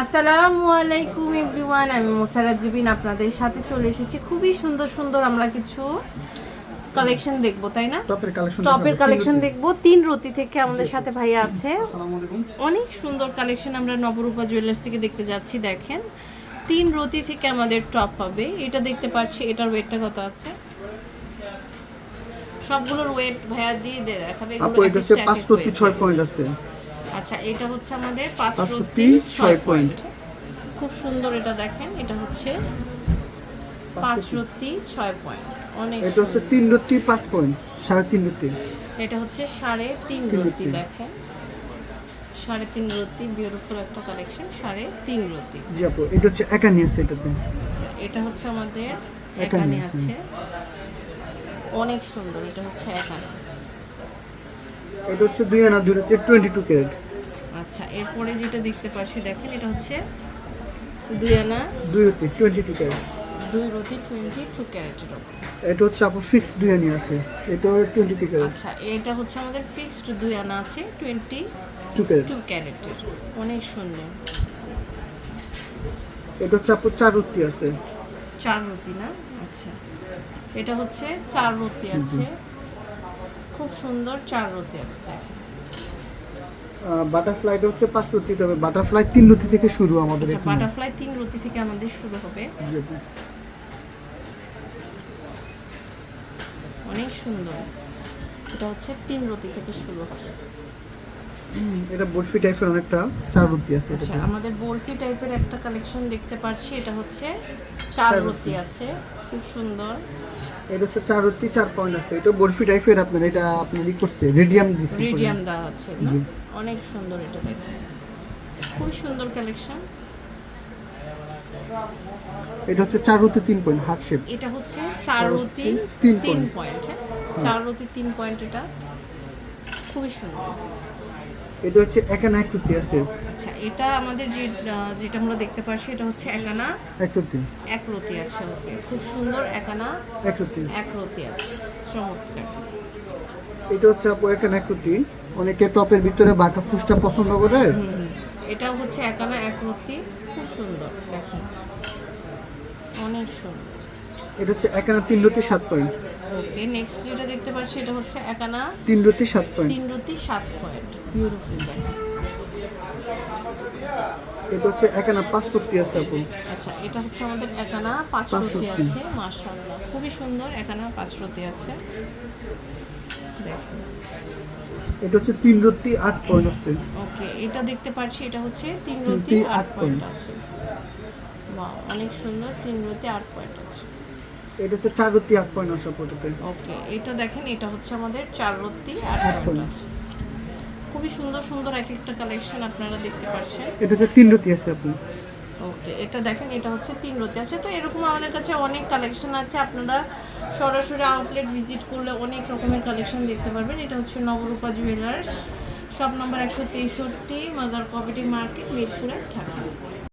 আসসালামু আলাইকুম এভরিওয়ান আমি মোসারাত জিবিন আপনাদের সাথে চলে এসেছি। খুবই সুন্দর সুন্দর আমরা কিছু কালেকশন দেখব তাই না? টপের কালেকশন দেখব তিন রতি থেকে আমাদের সাথে ভাইয়া আছে। আসসালামু আলাইকুম। অনেক সুন্দর কালেকশন আমরা নবরূপা জুয়েলার্স থেকে দেখতে যাচ্ছি দেখেন। তিন রতি থেকে আমাদের টপ হবে। এটা দেখতে পাচ্ছি এটার ওয়েটটা কত আছে? সবগুলোর ওয়েট ভাইয়া দিয়ে দেখাবে। আপু এটা হচ্ছে এক একটা এক এক পাঁচশো weight। ছয় পয়েন্ট আছে। আচ্ছা এটা হচ্ছে আমাদের পাঁচ তিন ছয় পয়েন্ট। খুব সুন্দর এটা দেখেন এটা হচ্ছে পাঁচ রত্তি ছয় পয়েন্ট। অনেক এটা হচ্ছে তিন রত্তি পাঁচ পয়েন্ট সাড়ে তিন রত্তি এটা হচ্ছে সাড়ে তিন রত্তি রত্তি। দেখেন। সাড়ে তিন রত্তি বিউটিফুল একটা কালেকশন সাড়ে তিন রত্তি জি আপু এটা হচ্ছে একানি আছে এটাতে। আচ্ছা এটা হচ্ছে আমাদের একানে আছে। অনেক সুন্দর এটা হচ্ছে এখানে এটা হচ্ছে দুই আনা দুই রত্তি টোয়েন্টি টু ক্যারেট আচ্ছা এরপরে যেটা দেখতে পাচ্ছি দেখেন এটা হচ্ছে দুই আনা। দুই রত্তি টোয়েন্টি টু ক্যারেট। দুই রতি টোয়েন্টি টু ক্যারেটের এটা হচ্ছে আপু ফিক্স দুই আনি আছে এটা টোয়েন্টি টু ক্যারেট। আচ্ছা এটা হচ্ছে আমাদের ফিক্সড দুই আনা আছে টোয়েন্টি টু ক্যারেট। টু ক্যারেটের। অনেক সুন্দর। এটা হচ্ছে আপু চার রত্তি আছে। চার রতি না? আচ্ছা। এটা হচ্ছে চার রতি আছে। খুব সুন্দর চার রতি আছে দেখেন। বাটারফ্লাইটা হচ্ছে পাঁচ রুটি তবে বাটারফ্লাই তিন রুটি থেকে শুরু আমাদের আচ্ছা এখানে। বাটারফ্লাই তিন রুটি থেকে আমাদের শুরু হবে। অনেক সুন্দর। এটা হচ্ছে তিন রুটি থেকে শুরু হবে। এটা বরফি টাইপের অনেকটা চার রত্তি আছে আচ্ছা আমাদের বরফি টাইপের একটা কালেকশন দেখতে পাচ্ছি এটা হচ্ছে চার চার রতি আছে খুব সুন্দর। এটা হচ্ছে চার রত্তি চার পয়েন্ট আছে। এটা বরফি টাইপের আপনার এটা আপনার ই করছে রেডিয়াম দিচ্ছে রেডিয়াম দেওয়া আছে অনেক সুন্দর এটা দেখে খুব সুন্দর কালেকশন এটা হচ্ছে চার রত্তি তিন পয়েন্ট হার্ট শেপ এটা হচ্ছে চার চার রতি রতি, তিন পয়েন্ট। হ্যাঁ? চার রতি তিন পয়েন্ট এটা। খুবই সুন্দর। এটা হচ্ছে একানা এক রত্তি আছে। আচ্ছা এটা আমাদের যে যেটা আমরা দেখতে পাচ্ছি এটা হচ্ছে একানা। এক রত্তি এক রতি আছে ওকে। খুব সুন্দর একানা। এক রত্তি এক রতি আছে চমৎকার। এটা হচ্ছে আপু একানা এক রত্তি অনেকে টপের ভিতরে বাঁকা ফুসটা পছন্দ করে। এটাও হচ্ছে একানা এক রতি। খুব সুন্দর দেখেন। অনেক সুন্দর। এটা হচ্ছে একানা তিন রত্তি সাত পয়েন্ট। ওকে নেক্সট যেটা দেখতে পাচ্ছি এটা হচ্ছে একানা তিন রত্তি সাত পয়েন্ট। তিন রতি সাত পয়েন্ট। বিউটিফুল এটা হচ্ছে একানা পাঁচ রত্তি আছে আপু। আচ্ছা এটা হচ্ছে আমাদের একানা পাঁচ রতি। আছে মাশাআল্লাহ। খুবই সুন্দর একানা পাঁচ রতি আছে। দেখেন। এটা হচ্ছে তিন রত্তি আট পয়েন্ট আছে। ওকে এটা দেখতে পাচ্ছি এটা হচ্ছে তিন রতি আট পয়েন্ট আছে। অনেক সুন্দর তিন রতি আট পয়েন্ট আছে। এটা হচ্ছে চার রত্তি আট পয়েন্ট আছে আপু ওকে এটা দেখেন এটা হচ্ছে আমাদের চার রত্তি আট পয়েন্ট আছে। খুবই সুন্দর সুন্দর এক একটা কালেকশন আপনারা দেখতে পাচ্ছেন। এটা হচ্ছে তিন রত্তি আছে আপু ওকে এটা দেখেন এটা হচ্ছে তিন রতি আছে। তো এরকম আমাদের কাছে অনেক কালেকশন আছে। আপনারা সরাসরি আউটলেট ভিজিট করলে অনেক রকমের কালেকশন দেখতে পারবেন। এটা হচ্ছে নবরূপা জুয়েলার্স শপ নম্বর একশো তেষট্টি মাজার কমিটি মার্কেট মিরপুরের ঢাকা